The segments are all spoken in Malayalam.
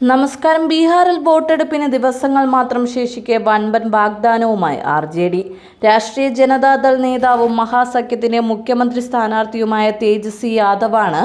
നമസ്കാരം. ബീഹാറിൽ വോട്ടെടുപ്പിന് ദിവസങ്ങൾ മാത്രം ശേഷിക്കെ വൻപൻ വാഗ്ദാനവുമായി R J D Rashtriya Janata Dal നേതാവും മഹാസഖ്യത്തിന്റെ മുഖ്യമന്ത്രി സ്ഥാനാർത്ഥിയുമായ തേജസ്വി യാദവാണ്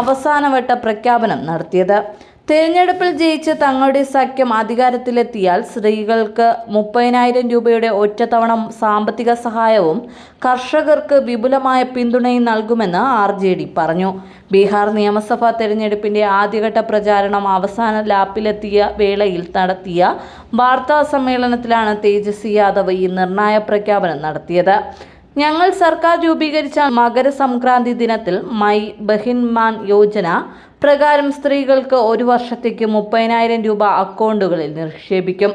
അവസാനവട്ട പ്രഖ്യാപനം നടത്തിയത്. തെരഞ്ഞെടുപ്പിൽ ജയിച്ച് തങ്ങളുടെ സഖ്യം അധികാരത്തിലെത്തിയാൽ സ്ത്രീകൾക്ക് മുപ്പതിനായിരം രൂപയുടെ ഒറ്റത്തവണ സാമ്പത്തിക സഹായവും കർഷകർക്ക് വിപുലമായ പിന്തുണയും നൽകുമെന്ന് ആർ ജെ ഡി പറഞ്ഞു. ബീഹാർ നിയമസഭാ തെരഞ്ഞെടുപ്പിന്റെ ആദ്യഘട്ട പ്രചാരണം അവസാന ലാപ്പിലെത്തിയ വേളയിൽ നടത്തിയ വാർത്താ സമ്മേളനത്തിലാണ് തേജസ്വി യാദവ് ഈ നിർണായ പ്രഖ്യാപനം നടത്തിയത്. ഞങ്ങൾ സർക്കാർ രൂപീകരിച്ച മകരസംക്രാന്തി ദിനത്തിൽ മൈ ബഹിൻമാൻ യോജന പ്രകാരം സ്ത്രീകൾക്ക് ഒരു വർഷത്തേക്ക് മുപ്പതിനായിരം രൂപ അക്കൗണ്ടുകളിൽ നിക്ഷേപിക്കും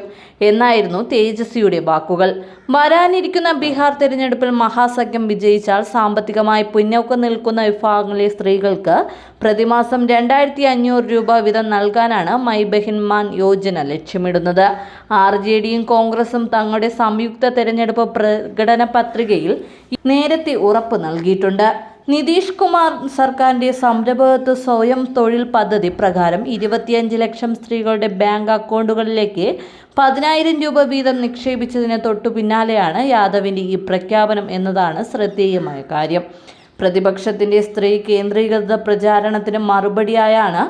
എന്നായിരുന്നു തേജസ്വിയുടെ വാക്കുകൾ. വരാനിരിക്കുന്ന ബീഹാർ തെരഞ്ഞെടുപ്പിൽ മഹാസഖ്യം വിജയിച്ചാൽ സാമ്പത്തികമായി പിന്നോക്കം നിൽക്കുന്ന വിഭാഗങ്ങളിലെ സ്ത്രീകൾക്ക് പ്രതിമാസം രണ്ടായിരത്തി അഞ്ഞൂറ് രൂപ വീതം നൽകാനാണ് മൈ ബഹിൻമാൻ യോജന ലക്ഷ്യമിടുന്നത്. ആർ ജെ ഡിയും കോൺഗ്രസും തങ്ങളുടെ സംയുക്ത തെരഞ്ഞെടുപ്പ് പ്രകടന പത്രികയിൽ നേരത്തെ ഉറപ്പ് നൽകിയിട്ടുണ്ട്. നിതീഷ് കുമാർ സർക്കാരിന്റെ സംരംഭകത്വ സ്വയം തൊഴിൽ പദ്ധതി പ്രകാരം ഇരുപത്തിയഞ്ച് ലക്ഷം സ്ത്രീകളുടെ ബാങ്ക് അക്കൗണ്ടുകളിലേക്ക് പതിനായിരം രൂപ വീതം നിക്ഷേപിച്ചതിന് തൊട്ടു പിന്നാലെയാണ് യാദവിന്റെ ഈ പ്രഖ്യാപനം എന്നതാണ് ശ്രദ്ധേയമായ കാര്യം. പ്രതിപക്ഷത്തിന്റെ സ്ത്രീ കേന്ദ്രീകൃത പ്രചാരണത്തിന് മറുപടിയായാണ്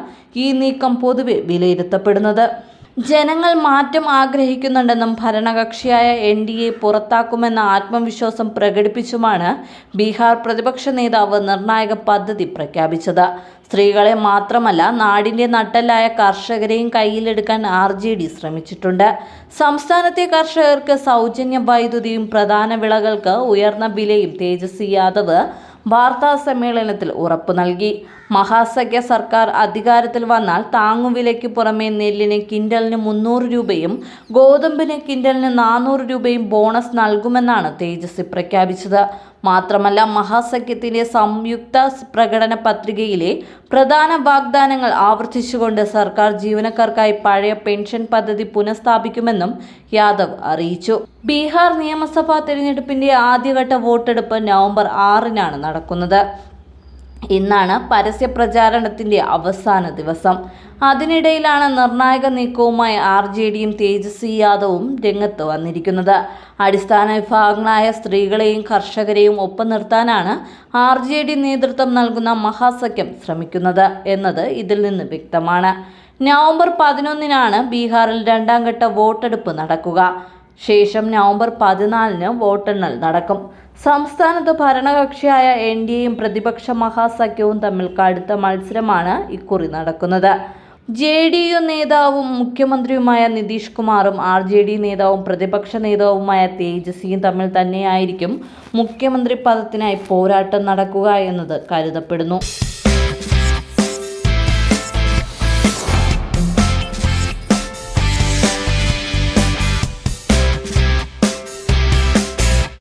ഈ നീക്കം പൊതുവെ വിലയിരുത്തപ്പെടുന്നത്. ജനങ്ങൾ മാറ്റം ആഗ്രഹിക്കുന്നുണ്ടെന്നും ഭരണകക്ഷിയായ എൻ ഡി എ പുറത്താക്കുമെന്ന ആത്മവിശ്വാസം പ്രകടിപ്പിച്ചുമാണ് ബീഹാർ പ്രതിപക്ഷ നേതാവ് നിർണായക പദ്ധതി പ്രഖ്യാപിച്ചത്. സ്ത്രീകളെ മാത്രമല്ല നാടിന്റെ നട്ടലായ കർഷകരെയും കയ്യിലെടുക്കാൻ ആർ ജെ ഡി ശ്രമിച്ചിട്ടുണ്ട്. സംസ്ഥാനത്തെ കർഷകർക്ക് സൗജന്യ വൈദ്യുതിയും പ്രധാന വിളകൾക്ക് ഉയർന്ന വിലയും തേജസ്വി യാദവ് വാർത്താ സമ്മേളനത്തിൽ ഉറപ്പു നൽകി. മഹാസഖ്യ സർക്കാർ അധികാരത്തിൽ വന്നാൽ താങ്ങുവിലയ്ക്ക് പുറമെ നെല്ലിന് കിൻഡലിന് മുന്നൂറ് രൂപയും ഗോതമ്പിന് കിൻഡലിന് നാനൂറ് രൂപയും ബോണസ് നൽകുമെന്നാണ് തേജസ്വി പ്രഖ്യാപിച്ചത്. മാത്രമല്ല മഹാസഖ്യത്തിന്റെ സംയുക്ത പ്രകടന പത്രികയിലെ പ്രധാന വാഗ്ദാനങ്ങൾ ആവർത്തിച്ചുകൊണ്ട് സർക്കാർ ജീവനക്കാർക്കായി പഴയ പെൻഷൻ പദ്ധതി പുനഃസ്ഥാപിക്കുമെന്നും യാദവ് അറിയിച്ചു. ബീഹാർ നിയമസഭാ തെരഞ്ഞെടുപ്പിന്റെ ആദ്യഘട്ട വോട്ടെടുപ്പ് നവംബർ ആറിനാണ് നടക്കുന്നത്. ഇന്നാണ് പരസ്യ പ്രചാരണത്തിന്റെ അവസാന ദിവസം. അതിനിടയിലാണ് നിർണായക നീക്കവുമായി ആർ ജെ ഡിയും തേജസ്വി യാദവും രംഗത്ത് വന്നിരിക്കുന്നത്. അടിസ്ഥാന വിഭാഗങ്ങളായ സ്ത്രീകളെയും കർഷകരെയും ഒപ്പം നിർത്താനാണ് ആർ ജെ ഡി നേതൃത്വം നൽകുന്ന മഹാസഖ്യം ശ്രമിക്കുന്നത് എന്നത് ഇതിൽ നിന്ന് വ്യക്തമാണ്. നവംബർ പതിനൊന്നിനാണ് ബീഹാറിൽ രണ്ടാം ഘട്ട വോട്ടെടുപ്പ് നടക്കുക. ശേഷം നവംബർ പതിനാലിന് വോട്ടെണ്ണൽ നടക്കും. സംസ്ഥാനത്ത് ഭരണകക്ഷിയായ എൻ ഡി എയും പ്രതിപക്ഷ മഹാസഖ്യവും തമ്മിൽ കടുത്ത മത്സരമാണ് ഇക്കുറി നടക്കുന്നത്. ജെ ഡി യു നേതാവും മുഖ്യമന്ത്രിയുമായ നിതീഷ് കുമാറും ആർ ജെ ഡി നേതാവും പ്രതിപക്ഷ നേതാവുമായ തേജസ്വിയും തമ്മിൽ തന്നെയായിരിക്കും മുഖ്യമന്ത്രി പദത്തിനായി പോരാട്ടം നടക്കുക എന്നത് കരുതപ്പെടുന്നു.